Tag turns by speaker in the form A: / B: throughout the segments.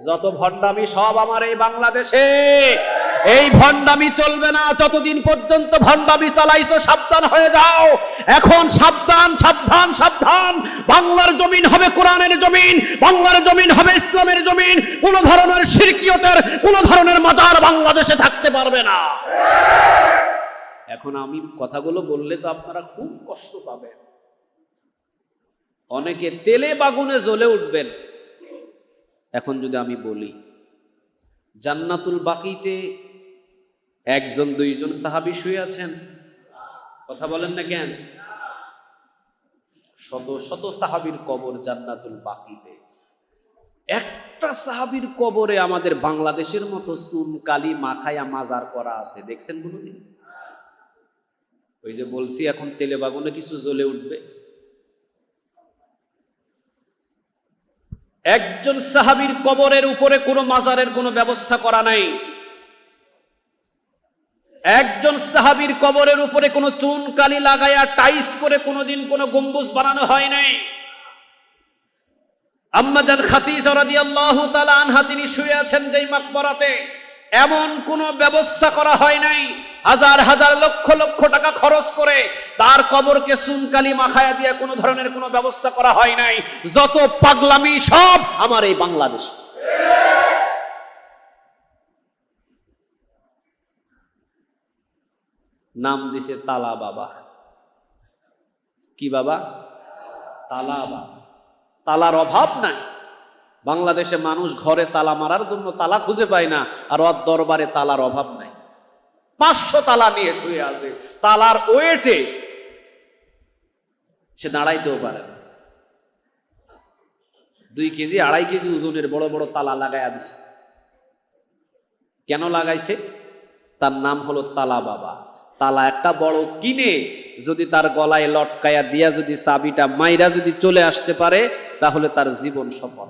A: যত ভণ্ডামি সব আমার এই বাংলাদেশে। এই ভণ্ডামি চলবে না, যতদিন পর্যন্ত ভণ্ডামি চালাইছো, সাবধান হয়ে যাও। এখন সাবধান সাবধান সাবধান। বাংলার জমিন হবে কোরআনের জমিন, বাংলার জমিন হবে ইসলামের জমিন। কোন ধরনের শিরকিয়তের কোন ধরনের মাজার বাংলাদেশে থাকতে পারবে না। এখন আমি কথাগুলো বললে তো আপনারা খুব কষ্ট পাবেন। অনেকে তেলে বাগুনে জ্বলে উঠবেন। এখন যদি আমি বলি, জান্নাতুল বাকিতে একজন, দুইজন সাহাবি শুয়ে আছেন? কথা বলেন না কেন? শত শত সাহাবির কবর জান্নাতুল বাকিতে। একটা সাহাবির কবরে আমাদের বাংলাদেশের মতো চুন, কালি, মাখায়া, মাজার করা আছে। দেখছেন কোনোদিন? ওই যে বলছি, এখন তেলে বাগুনে কিছু জ্বলে উঠবে। একজন সাহাবির কবরের উপরে কোনো মাজারের কোনো ব্যবস্থা করা নাই। একজন সাহাবির কবরের উপরে কোনো চুন, কালি লাগায়া টাইস করে কোনোদিন কোনো গম্বুজ বানানো হয় নাই। আম্মাজান খাতিজা রাদিয়াল্লাহু তাআলা আনহা তিনি শুয়ে আছেন যেই মাকবরাতে। এমন কোনো ব্যবস্থা করা হয় নাই। হাজার হাজার লক্ষ লক্ষ টাকা খরচ করে তার কবরকে সুনকালি মাখায়া দিয়ে কোনো ধরনের কোনো ব্যবস্থা করা হয় নাই। যত পাগলামি সব আমার এই বাংলাদেশ। নাম দিছে তালা বাবা। কি বাবা? তালা বাবা। তালার অভাব নাই। বাংলাদেশে মানুষ ঘরে তালা মারার জন্য তালা খুঁজে পায় না, আর ওর দরবারে তালার অভাব নাই। পাঁচশো তালা নিয়ে শুয়ে আছে, তালার ওয়েটে সে দাঁড়াইতেও পারে না। দুই কেজি, আড়াই কেজি ওজনের বড় বড় তালা লাগাইয়া দিছে। কেন লাগাইছে? তার নাম হলো তালা বাবা। তালা একটা বড় কিনে যদি তার গলায় লটকায়া দিয়া যদি চাবিটা মাইরা যদি চলে আসতে পারে, তাহলে তার জীবন সফল।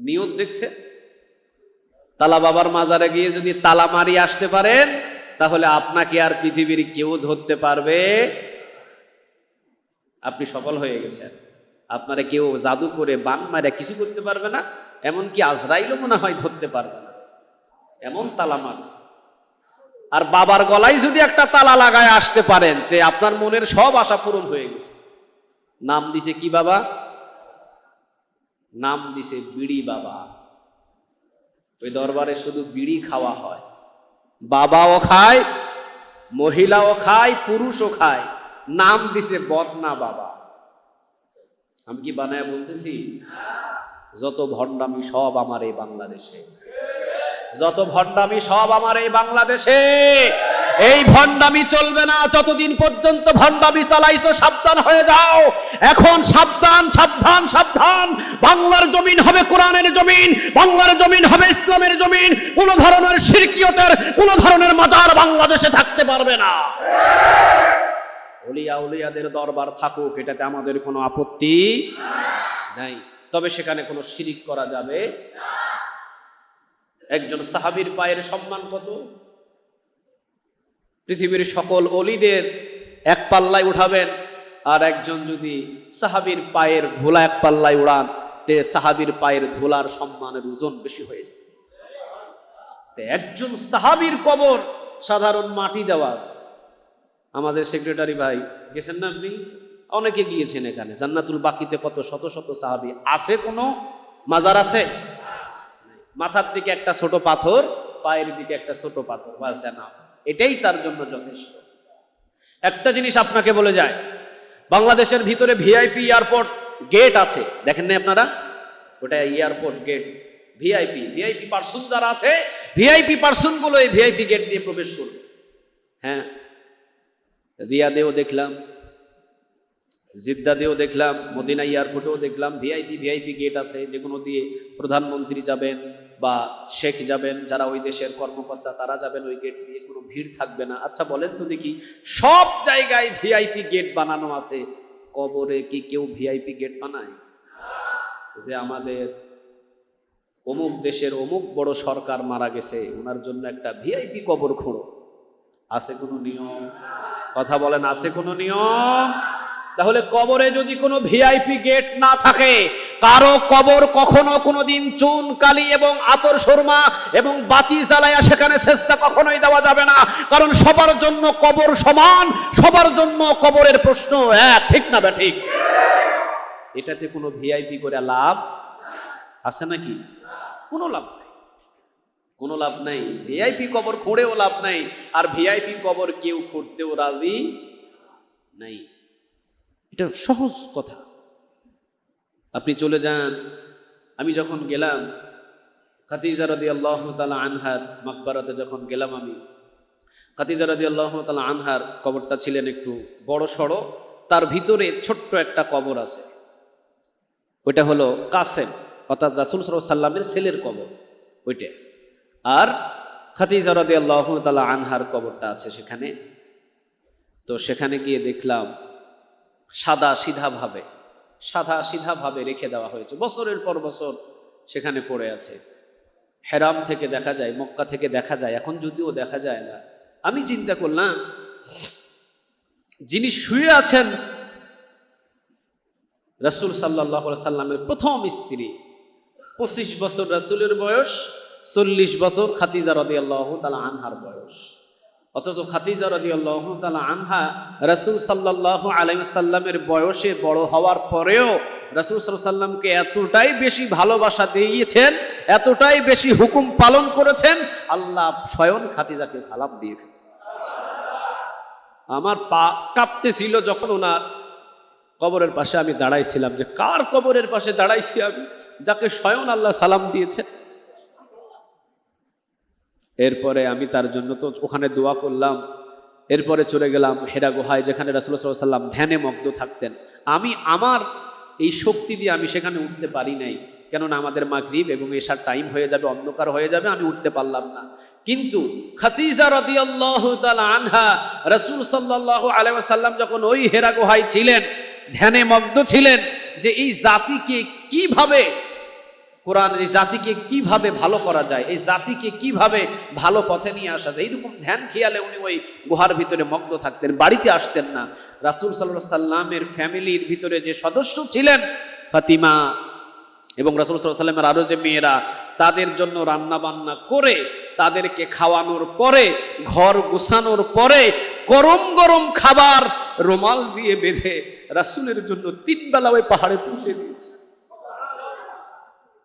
A: নিয়ত দেখছে। তালা বাবার মাজারে গিয়ে যদি তালা মারি আসতে পারেন, তাহলে আপনাকে আর পৃথিবীর কেউ ধরতে পারবে। আপনি সফল হয়ে গেছেন। আপনারা কেউ জাদু করে বান মারে কিছু করতে পারবে না, এমনকি আজরাইলও মনে হয় ধরতে পারবে না। এমন তালা মারছে। আর বাবার গলায় যদি একটা তালা লাগায় আসতে পারেন, তে আপনার মনের সব আশা পূরণ হয়ে গেছে। নাম দিছে কি বাবা? নাম দিছে বিড়ি বাবা। ওই দরবারে শুধু বিড়ি খাওয়া হয়। বাবাও খায়, মহিলাও খায়, পুরুষও খায়। নাম দিছে বদনা বাবা। আমি কি বানায় বলতেছি? যত ভণ্ডামি সব আমার এই বাংলাদেশে। যত ভণ্ডামি সব আমার এই বাংলাদেশে। এই ভণ্ডামি চলবে না, যতদিন পর্যন্ত ভণ্ডামি চালাইছো, সাবধান হয়ে যাও। এখন সাবধান সাবধান সাবধান। বাংলার জমিন হবে কোরআনের জমিন, বাংলার জমিন হবে ইসলামের জমিন। কোন ধরনের শিরকিয়তের কোন ধরনের মাজার বাংলাদেশে থাকতে পারবে না। অলিয়া উলিয়াদের দরবার থাকুক, এটাতে আমাদের কোনো আপত্তি নাই। তবে সেখানে কোনো শিরিক করা যাবে একজন সাহাবীর পায়ের সম্মান কত? পৃথিবীর সকল অলিদের এক পাল্লায় উঠাবেন, আর একজন যদি সাহাবীর পায়ের ধুলা এক পাল্লায় উড়ান, তে সাহাবীর পায়ের ধুলার সম্মানের ওজন বেশি হয়ে যায় একজন সাহাবীর কবর সাধারণ মাটি দেওয়া আছে। আমাদের সেক্রেটারি ভাই, গেছেন না আপনি? অনেকে গিয়েছেন এখানে। জান্নাতুল বাকিতে কত শত শত সাহাবি আছে কোনো? মাজার আছে? মাথার দিকে একটা ছোট পাথর, পায়ের দিকে একটা ছোট পাথর। বাস না এটাই তার জন্য যথেষ্ট। একটা জিনিস আপনাকে বলে যায়, বাংলাদেশের ভিতরে ভিআইপি এয়ারপোর্ট গেট আছে। দেখেন না আপনারা? ওটা airport gate, VIP. VIP person যারা আছে, ভিআইপি পার্সনগুলো এই ভিআইপি গেট দিয়ে প্রবেশ করবে। হ্যাঁ রিয়াদেও দেখলাম জিদ্দাতেও দেখলাম, মদিনা এয়ারপোর্টেও দেখলাম, ভিআইপি ভিআইপি গেট আছে যেগুলো দিয়ে প্রধানমন্ত্রী যাবেন। বা শেখ যাবেন, যারা ওই দেশের কর্মকর্তা, তারা যাবেন ওই গেট দিয়ে, কোনো ভিড় থাকবে না। আচ্ছা বলেন তো দেখি, সব জায়গায় ভিআইপি গেট বানানো আছে। কবরে কি কেউ ভিআইপি গেট বানায়? যে আমাদের অমুক দেশের অমুক বড় সরকার মারা গেছে, ওনার জন্য একটা ভিআইপি কবর খোঁড়ো। আছে কোনো নিয়ম? কথা বলেন, আছে কোনো নিয়ম? তাহলে কবরে যদি কোনো ভিআইপি গেট না থাকে কারও কবর কখনো কোনোদিন চুন, কালি এবং আতর সুরমা এবং বাতি জ্বালায়া সেখানে চেষ্টা কখনোই দেওয়া যাবে না। কারণ সবার জন্য কবর সমান, সবার জন্য কবরের প্রশ্ন এক, ঠিক না বে ঠিক? এটাতে কোনো ভিআইপি করে লাভ আছে নাকি? কোনো লাভ নাই। কোনো লাভ নাই। ভিআইপি কবর খুঁড়েও লাভ নাই। আর ভিআইপি কবর কেউ খুঁড়তেও রাজি নাই। এটা সহজ কথা। আপনি চলে যান। আমি যখন গেলাম খাতিজা রদি আল্লাহ তালা আনহার মাকবারাতে যখন গেলাম আমি খাতিজা রদি আল্লাহ তালা আনহার কবরটা ছিলেন একটু বড় সড়ো, তার ভিতরে ছোট্ট একটা কবর আছে। ওইটা হলো কাসেম, অর্থাৎ রাসুল সাল্লামের ছেলের কবর ওইটা। আর খাতিজা রদি আল্লাহ তালা আনহার কবরটা আছে সেখানে। তো সেখানে গিয়ে দেখলাম সাদা সিধাভাবে সাদা সিধাভাবে রেখে দেওয়া হয়েছে। বছরের পর বছর সেখানে পড়ে আছে। হেরাম থেকে দেখা যায়, মক্কা থেকে দেখা যায়, এখন যদিও দেখা যায় না। আমি চিন্তা করলাম, যিনি শুয়ে আছেন, রাসুল সাল্লাহ সাল্লামের প্রথম স্ত্রী, পঁচিশ বছর রাসুলের বয়স, চল্লিশ বছর খাতিজা রদি আল্লাহ তালা আনহার বয়স। অথচ খাতিজা রদি আল্লাহ তালা আনহা রাসুল সাল্লাহ আলাইসাল্লামের বয়সে বড় হওয়ার পরেও রাসুল সাল্লামকে এতটাই বেশি ভালোবাসা দিয়েছেন, এতটাই বেশি হুকুম পালন করেছেন, আল্লাহ স্বয়ং খাতিজাকে সালাম দিয়ে ফেলছে। আমার পা কাঁপতেছিল যখন ওনার কবরের পাশে আমি দাঁড়াইছিলাম যে কার কবরের পাশে দাঁড়াইছি আমি? যাকে স্বয়ং আল্লাহ সালাম দিয়েছে এরপরে আমি তার জন্য তো ওখানে দোয়া করলাম। এরপরে চলে গেলাম হেরা গুহায়, যেখানে রাসুল্লাহ সাল্লাম ধ্যানে মগ্ন থাকতেন। আমি, আমার এই শক্তি দিয়ে আমি সেখানে উঠতে পারি নাই। কেননা আমাদের মাগরিব এবং এসার টাইম হয়ে যাবে, অন্ধকার হয়ে যাবে, আমি উঠতে পারলাম না। কিন্তু খাতিজা রদিয়াল্লাহ আনহা, রসুল সাল্লাহ আলাইসাল্লাম যখন ওই হেরা গুহায় ছিলেন, ধ্যানে মগ্ন ছিলেন যে এই জাতিকে কীভাবে কোরআন এই জাতিকে কীভাবে ভালো করা যায়, এই জাতিকে কীভাবে ভালো পথে নিয়ে আসা যায়, এইরকম ধ্যান খেয়ালে উনি ওই গুহার ভিতরে মগ্ন থাকতেন, বাড়িতে আসতেন না। রাসুল সাল্লাহ সাল্লামের ফ্যামিলির ভিতরে যে সদস্য ছিলেন ফাতিমা এবং রাসুল সাল্লাহ সাল্লামের আরও যে মেয়েরা, তাদের জন্য রান্না বান্না করে তাদেরকে খাওয়ানোর পরে, ঘর গুছানোর পরে, গরম গরম খাবার রোমাল দিয়ে বেঁধে রাসুলের জন্য তিন বেলা ওই পাহাড়ে পৌঁছে দিয়েছে।